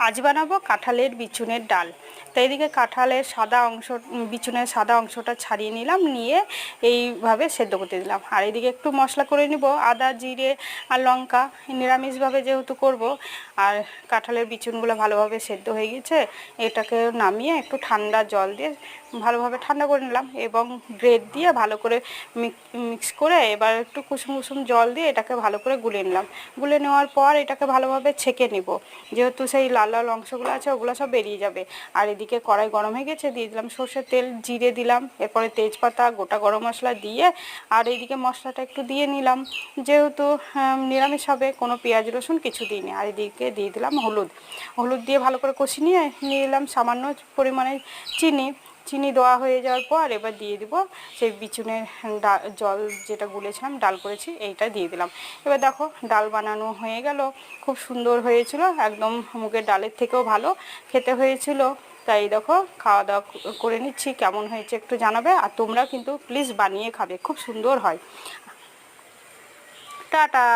আজ বানাবো কাঁঠালের বিচুনের ডাল। তো এইদিকে কাঁঠালের সাদা অংশ উম, বিচুনের সাদা অংশটা ছাড়িয়ে নিলাম নিয়ে এইভাবে সেদ্ধ করতে দিলাম। আর এদিকে একটু মশলা করে নিব আদা জিরে আর লঙ্কা নিরামিষভাবে যেহেতু করব আর কাঁঠালের বিচুনগুলো ভালোভাবে সেদ্ধ হয়ে গেছে এটাকে নামিয়ে একটু ঠান্ডা জল দিয়ে ভালোভাবে ঠান্ডা করে নিলাম এবং ব্রেড দিয়ে ভালো করে মিক্স করে এবার একটু কুসুম কুসুম জল দিয়ে এটাকে ভালো করে গুলে নিলাম। গুলে নেওয়ার পর এটাকে ভালোভাবে ছেঁকে নিব। যেহেতু সেই লাল লাল লাল অংশগুলো আছে, ওগুলো সব বেরিয়ে যাবে। আর এদিকে কড়াই গরম হয়ে গেছে, দিয়ে দিলাম সর্ষের তেল, জিরে দিলাম, এরপরে তেজপাতা, গোটা গরম মশলা দিয়ে, আর এইদিকে মশলাটা একটু দিয়ে নিলাম। যেহেতু নিরামিষ হবে, কোনো পেঁয়াজ, রসুন কিছু দিইনি। আর এদিকে দিয়ে দিলাম হলুদ। হলুদ দিয়ে ভালো করে কষি নিয়ে নিয়ে নিলাম সামান্য পরিমাণে চিনি। চিনি দেওয়া হয়ে যাওয়ার পর এবার দিয়ে দিব সেই বিচুনের ডা, জল যেটা গুলেছিলাম, ডাল করেছি, এইটা দিয়ে দিলাম। এবার দেখো, ডাল বানানো হয়ে গেল। খুব সুন্দর হয়েছিল, একদম মুগের ডালের থেকেও ভালো, খেতে হয়েছিল। তাই দেখো খাওয়া দাওয়া করে নিচ্ছি, কেমন হয়েছে একটু জানাবে, আর তোমরা কিন্তু প্লিজ বানিয়ে খাবে, খুব সুন্দর হয়। টাটা!